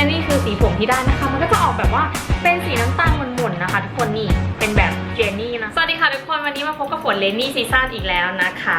และนี่คือสีผมที่ได้นะคะ มันก็จะออกแบบว่าเป็นสีน้ำตาลหม่นๆนะคะ ทุกคนนี่เป็นแบบเจนนี่นะ สวัสดีค่ะทุกคนวันนี้มาพบกับฝนเลนนี่ซีซั่นอีกแล้วนะคะ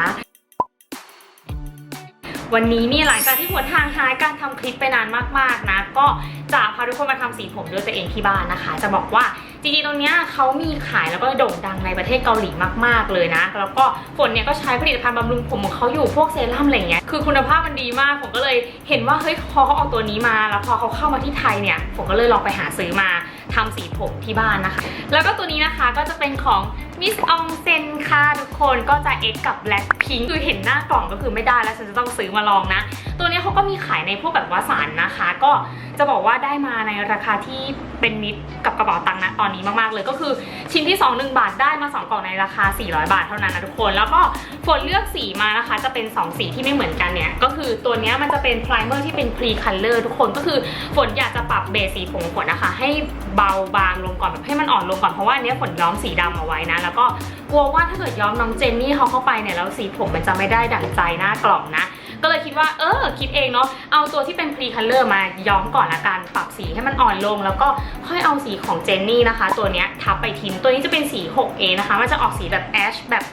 วันนี้นี่หลังจากที่ฝนทางหายการทำคลิปไปนานมากๆนะ ก็จะพาทุกคนมาทำสีผมด้วยตัวเองที่บ้านนะคะ จะบอกว่า จริงๆตรงเนี้ยเขามีขายแล้วก็โด่งดังในประเทศเกาหลีมากๆเลยนะ แล้วก็ฝนเนี่ยก็ใช้ผลิตภัณฑ์บำรุงผมของเขาอยู่พวกเซรั่มอะไรเงี้ยคือคุณภาพมันดีมากผมก็เลยเห็นว่าเฮ้ยพอเขาเอาตัวนี้มา แล้วพอเขาเข้ามาที่ไทยเนี่ยผมก็เลยลองไปหาซื้อมาทำสีผมที่บ้านนะคะ แล้วก็ตัวนี้นะคะก็จะเป็นของ Miss Ong Sen ค่ะทุกคนก็จะ X กับ Black Pink คือเห็นหน้ากล่องก็คือไม่ได้แล้วฉันจะต้องซื้อมาลองนะ ตัวนี้เขาก็มีขายในพวกแบบว่าสารนะคะ ก็จะบอกว่าได้มาในราคาที่เป็นมิตรกับกระเป๋าตังค์นะตอนนี้มากๆเลยก็คือชิ้นที่ 2 1 บาทได้มา 2 กล่องในราคา 400 บาทเท่านั้นนะทุกคน แล้วก็ฝนเลือกสีมานะคะ จะเป็น 2 สีที่ไม่เหมือนกันเนี่ย ก็คือตัวนี้มันจะเป็นไพรเมอร์ที่เป็น pre color ทุกคนก็คือฝนอยากจะปรับเบสสีผมฝนนะคะ ให้เบาบางลงก่อนแบบให้มันอ่อนลงก่อนเพราะว่าอันเนี้ยฝนย้อมสีดำเอาไว้นะแล้วก็กลัวว่าถ้าเกิดย้อมน้องเจนนี่เขาเข้าไปเนี่ยแล้วสีผมมันจะไม่ได้ดั่งใจหน้ากล่องนะ ก็เลยคิดว่าเออคิดเองเนาะเอาตัวที่เป็น pre color มาย้อมก่อนละกันปรับสีให้มันอ่อนลง แล้วก็ค่อยเอาสีของเจนนี่นะคะ ตัวเนี้ยทับไปทิ้งตัวนี้จะเป็นสี 6A นะคะมันจะออกสีแบบแอชแบบ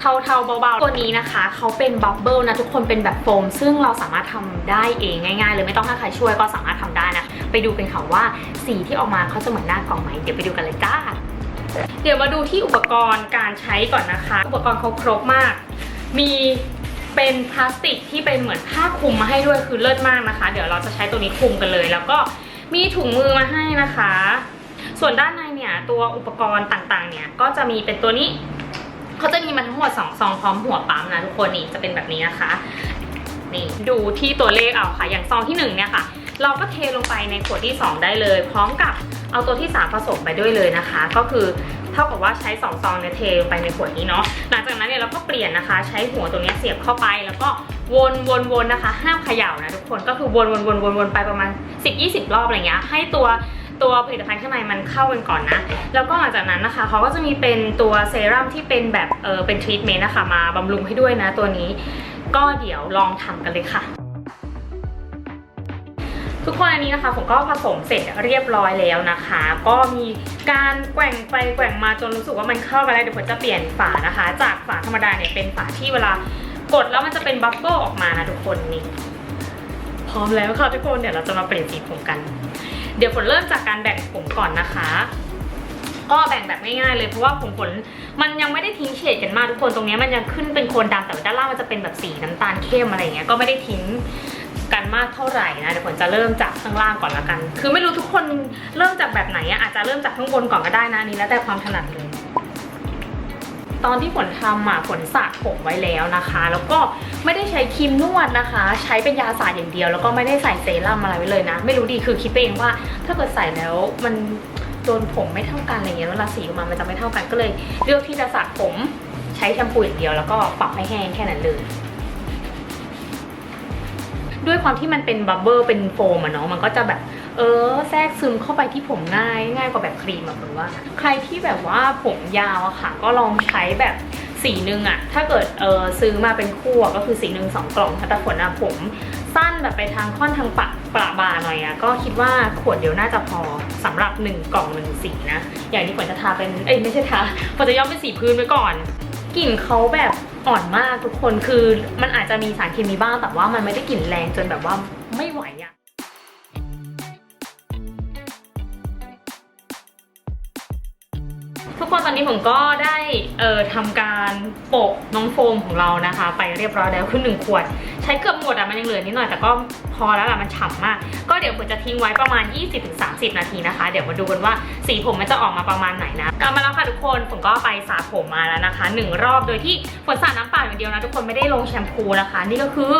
เทาๆเบาๆ ตัวนี้นะคะเขาเป็นบับเบิลนะทุกคนเป็นแบบโฟม ซึ่งเราสามารถทำได้เองง่ายๆเลยไม่ต้องให้ใครช่วยก็สามารถทำได้นะ ไปดูกันค่ะว่าสีที่ออกมาเขาจะเหมือนหน้ากล่องไหมเดี๋ยวไปดูกันเลยจ้า เดี๋ยวมาดูที่อุปกรณ์การใช้ก่อนนะคะ อุปกรณ์เขาครบมาก มีเป็นพลาสติกที่เป็นเหมือนผ้าคลุมมาให้ด้วยคือเลิศมากนะคะ เดี๋ยวเราจะใช้ตัวนี้คลุมกันเลย แล้วก็มีถุงมือมาให้นะคะ ส่วนด้านในเนี่ยตัวอุปกรณ์ต่างๆ เนี่ยก็จะมีเป็นตัวนี้เขาจะมีมาทั้งหมด2ซองพร้อมหัวปั๊มนะทุกคนนี่จะเป็นแบบนี้นะคะนี่ดูที่ตัวเลขเอาค่ะ อย่างซองที่หนึ่งเนี่ยค่ะ เราก็เทลงไปในขวดที่ 2 ได้เลย พร้อมกับ เอาตัวที่ 3 ผสมไปด้วยเลยนะคะ ก็คือเท่ากับว่าใช้2ซองเนี่ยเทไปในขวดนี้เนาะหลังจากนั้นเนี่ยเราก็เปลี่ยนนะคะ ใช้หัวตัวนี้เสียบเข้าไปแล้วก็วนวนวนนะคะ ห้ามเขย่านะทุกคนก็คือวนวนวนวนวนไปประมาณ 10-20 รอบอะไรเงี้ยให้ตัวตัวผลิตภัณฑ์ข้างในมันเข้ากันก่อนนะ แล้วก็หลังจากนั้นนะคะเขาก็จะมีเป็นตัวเซรั่มที่เป็นแบบเออเป็นทรีทเมนต์นะคะมาบำรุงให้ด้วยนะตัวนี้ ก็เดี๋ยวลองทำกันเลยค่ะ ทุกคนอันนี้นะคะผมก็ผสมเสร็จเรียบร้อยแล้วนะคะ ก็มีการแกว่งไปแกว่งมาจนรู้สึกว่ามันเข้ากันแล้วเดี๋ยวผมจะเปลี่ยนฝานะคะ จากฝาธรรมดาเนี่ยเป็นฝาที่เวลากดแล้วมันจะเป็นบับเบิ้ลออกมานะทุกคนนี่พร้อมแล้วค่ะทุกคนเดี๋ยวเราจะมาเปลี่ยนสีผมกัน เดี๋ยวฝนเริ่มจากการแบ่งผมก่อนนะคะก็แบ่งแบบง่ายๆเลยเพราะว่าผมฝนมันยังไม่ได้ทิ้งเฉดกันมากทุกคนตรงนี้มันยังขึ้นเป็นโคนดำแต่ด้านล่างมันจะเป็นแบบสีน้ำตาลเข้มอะไรเงี้ยก็ไม่ได้ทิ้ง กันมากเท่าไหร่นะเดี๋ยวฝนจะเริ่มจากข้างล่างก่อนละกัน คือไม่รู้ทุกคนเริ่มจากแบบไหนอะอาจจะเริ่มจากข้างบนก่อนก็ได้นะนี่แล้วแต่ความถนัดเลยตอนที่ฝนทำอะฝนสระผมไว้แล้วนะคะ แล้วก็ไม่ได้ใช้ครีมนวดนะคะ ใช้เป็นยาสระอย่างเดียว แล้วก็ไม่ได้ใส่เซรั่มอะไรไว้เลยนะ ไม่รู้ดีคือคิดไปเองว่า ถ้าเกิดใส่แล้วมันโดนผมไม่เท่ากันอะไรเงี้ยเวลาสีออกมามันจะไม่เท่ากันก็เลย เลือกที่จะสระผมใช้แชมพูอย่างเดียวแล้วก็ปรับให้แห้งแค่นั้นเลย ด้วยความที่มันเป็นบับเบิลเป็นโฟมอะเนาะมันก็จะแบบ เออแทรกซึมเข้าไปที่ผมง่ายง่ายกว่าแบบครีมแบบผมว่า ใครที่แบบว่าผมยาวอะค่ะ ก็ลองใช้แบบสีหนึ่งอะถ้าเกิดเออซื้อมาเป็นคู่อะก็คือสีหนึ่งสองกล่องแต่ฝนอะผม สั้นแบบไปทางค่อนทางปะปละบาหน่อยอะก็คิดว่าขวดเดียวน่าจะพอสำหรับหนึ่งกล่องหนึ่งสีนะ อย่างนี้ฝนจะทาเป็นเอ้ยไม่ใช่ทาฝนจะย้อมเป็นสีพื้นไว้ก่อน กลิ่นเขาแบบ อ่อนมากทุกคนคือมันอาจจะมีสารเคมีบ้างแต่ว่ามันไม่ได้กลิ่นแรงจนแบบว่าไม่ไหวอะ ทุกคนตอนนี้ผมก็ได้เอ่อทำการโปะน้องโฟมของเรานะคะ ไปเรียบร้อยแล้วคือหนึ่งขวด ใช้เกือบหมดอะมันยังเหลือนิดหน่อยแต่ก็พอแล้วอะมันฉ่ำมาก ก็เดี๋ยวผมจะทิ้งไว้ประมาณ 20-30 นาทีนะคะ เดี๋ยวมาดูกันว่าสีผมมันจะออกมาประมาณไหนนะกลับมาแล้วค่ะทุกคนผมก็ไปสระผมมาแล้วนะคะหนึ่งรอบโดยที่ฝนสระน้ำเปล่าอย่างเดียวนะทุกคนไม่ได้ลงแชมพูนะคะ นี่ก็คือ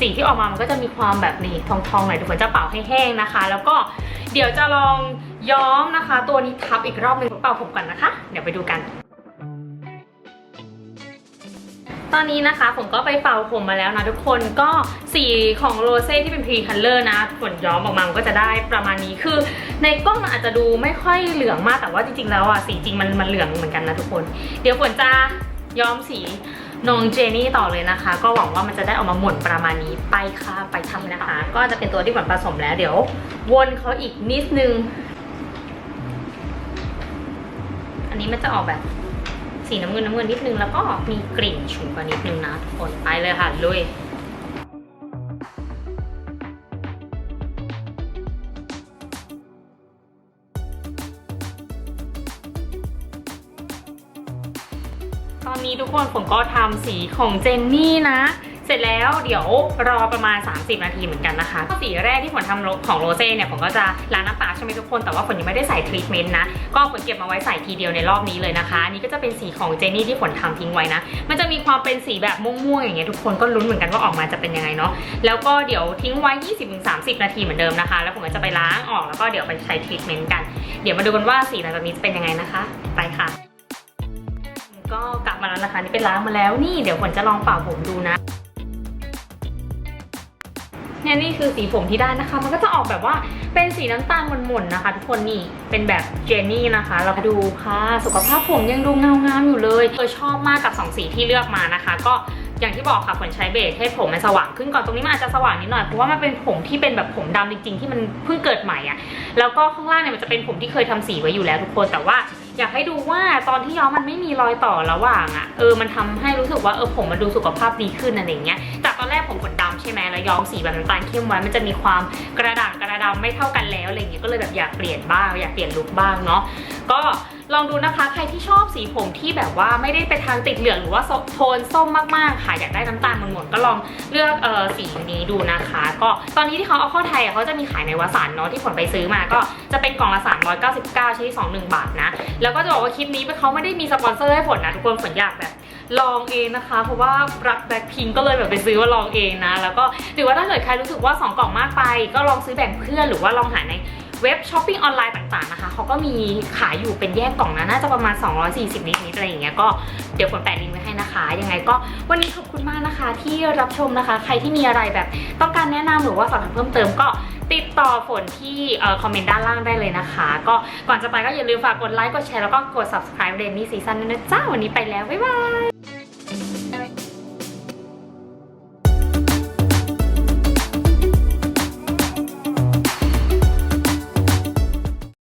สีที่ออกมามันก็จะมีความแบบนี้ทองๆหน่อยเดี๋ยวฝนจะเป่าให้แห้งนะคะ แล้วก็เดี๋ยวจะลองย้อมนะคะ ตัวนี้ทับอีกรอบหนึงเป่าผมก่อนนะคะ เดี๋ยวไปดูกัน ตอนนี้นะคะผมก็ไปเป่าผมมาแล้วนะทุกคนก็สีของโรเซ่ที่เป็นพรีคัลเลอร์นะฝนย้อมออกมามันก็จะได้ประมาณนี้คือ ในกล้องมันอาจจะดูไม่ค่อยเหลืองมากแต่ว่าจริงๆแล้วอะสีจริงมันมันเหลืองเหมือนกันนะทุกคน เดี๋ยวฝนจะย้อมสี น้องเจนี่ต่อเลยนะคะ ก็หวังว่ามันจะได้ออกมาหม่นประมาณนี้ไปค่ะไปทำนะคะ ก็จะเป็นตัวที่หวานผสมแล้วเดี๋ยว วนเขาอีกนิดนึง อันนี้มันจะออกแบบสีน้ำเงินน้ำเงินนิดนึงแล้วก็มีกลิ่นฉุนกว่านิดนึงนะทุกคนไปเลยค่ะลุย ทุกคนผมก็ทำสีของเจนนี่นะ เสร็จแล้วเดี๋ยวรอประมาณ 30 นาทีเหมือนกันนะคะสีแรกที่ผมทำของโรเซ่เนี่ยผมก็จะล้างน้ำปลาใช่ไหมทุกคนแต่ว่าผมยังไม่ได้ใส่ทรีทเมนต์นะ ก็ผมเก็บมาไว้ใส่ทีเดียวในรอบนี้เลยนะคะอันนี่ก็จะเป็นสีของเจนนี่ที่ฝนทำทิ้งไว้นะ มันจะมีความเป็นสีแบบม่วงๆอย่างเงี้ยทุกคนก็ลุ้นเหมือนกันว่าออกมาจะเป็นยังไงเนาะแล้วก็เดี๋ยวทิ้งไว้ 20-30 นาทีเหมือนเดิมนะคะ แล้วผมก็จะไปล้างออกแล้วก็เดี๋ยวไปใช้ทรีทเมนต์กันเดี๋ยวมาดูกันว่าสีหลังจากนี้จะเป็นยังไงนะคะ ไปค่ะก็กาแล้วนะคะ นี่เป็นล้างมาแล้วนี่เดี๋ยวฝนจะลองเป่าผมดูนะเนี่ยนี่คือสีผมที่ได้นะคะ มันก็จะออกแบบว่าเป็นสีน้ำตาลหม่นๆนะคะ ทุกคนนี่เป็นแบบเจนนี่นะคะ เราดูค่ะ สุขภาพผมยังดูเงางามอยู่เลยเออชอบมากกับสองสีที่เลือกมานะคะ ก็อย่างที่บอกค่ะฝนใช้เบสให้ผมมันสว่างขึ้นก่อนตรงนี้มันอาจจะสว่างนิดหน่อยเพราะว่ามันเป็นผมที่เป็นแบบผมดำจริงๆที่มันเพิ่งเกิดใหม่อะแล้วก็ข้างล่างเนี่ยมันจะเป็นผมที่เคยทำสีไว้อยู่แล้วทุกคนแต่ว่าอยากให้ดูว่าตอนที่ย้อมมันไม่มีรอยต่อระหว่างอะเออมันทำให้รู้สึกว่าเออผมมันดูสุขภาพดีขึ้นอะไรอย่างเงี้ยจากตอนแรกผมขนดำใช่ไหมแล้วย้อมสีแบบน้ำตาลเข้มไว้มันจะมีความกระด่างกระดำไม่เท่ากันแล้วอะไรอย่างเงี้ยก็เลยแบบอยากเปลี่ยนบ้างอยากเปลี่ยนลุคบ้างเนาะก็ ลองดูนะคะใครที่ชอบสีผมที่แบบว่าไม่ได้ไปทางติดเหลืองหรือว่าโทนส้มมากๆค่ะอยากได้น้ำตาลหม่นๆก็ลองเลือกเออสีนี้ดูนะคะ ก็ตอนนี้ที่เขาเอาเข้าไทยเขาจะมีขายในวสันต์เนาะที่ผลไปซื้อมาก็จะเป็นกล่องละ399ใช้ที่21 บาทนะ แล้วก็จะบอกว่าคลิปนี้เขาไม่ได้มีสปอนเซอร์ให้ผลนะทุกคนผลอยากแบบลองเองนะคะ เพราะว่ารักแบ็คพิงก็เลยแบบไปซื้อว่าลองเองนะ แล้วก็หรือว่าถ้าเกิดใครรู้สึกว่า 2 กล่องมากไป ก็ลองซื้อแบ่งเพื่อนหรือว่าลองหาใน เว็บช้อปปิ้งออนไลน์ต่างๆนะคะเขาก็มีขายอยู่เป็นแยกกล่องนะน่าจะประมาณ 240 นิดๆอะไรอย่างเงี้ยก็เดี๋ยวผลแปะลิงก์ไว้ให้นะคะยังไงก็วันนี้ขอบคุณมากนะคะ ที่รับชมนะคะ ใครที่มีอะไรแบบต้องการแนะนำหรือว่าสอบถามเพิ่มเติมก็ติดต่อฝนที่คอมเมนต์ด้านล่างได้เลยนะคะ ก็ก่อนจะไปก็อย่าลืมฝากกดไลค์กดแชร์แล้วก็กด subscribe เดนนี่ซีซั่นด้วยนะจ้าวันนี้ไปแล้วบ๊ายบาย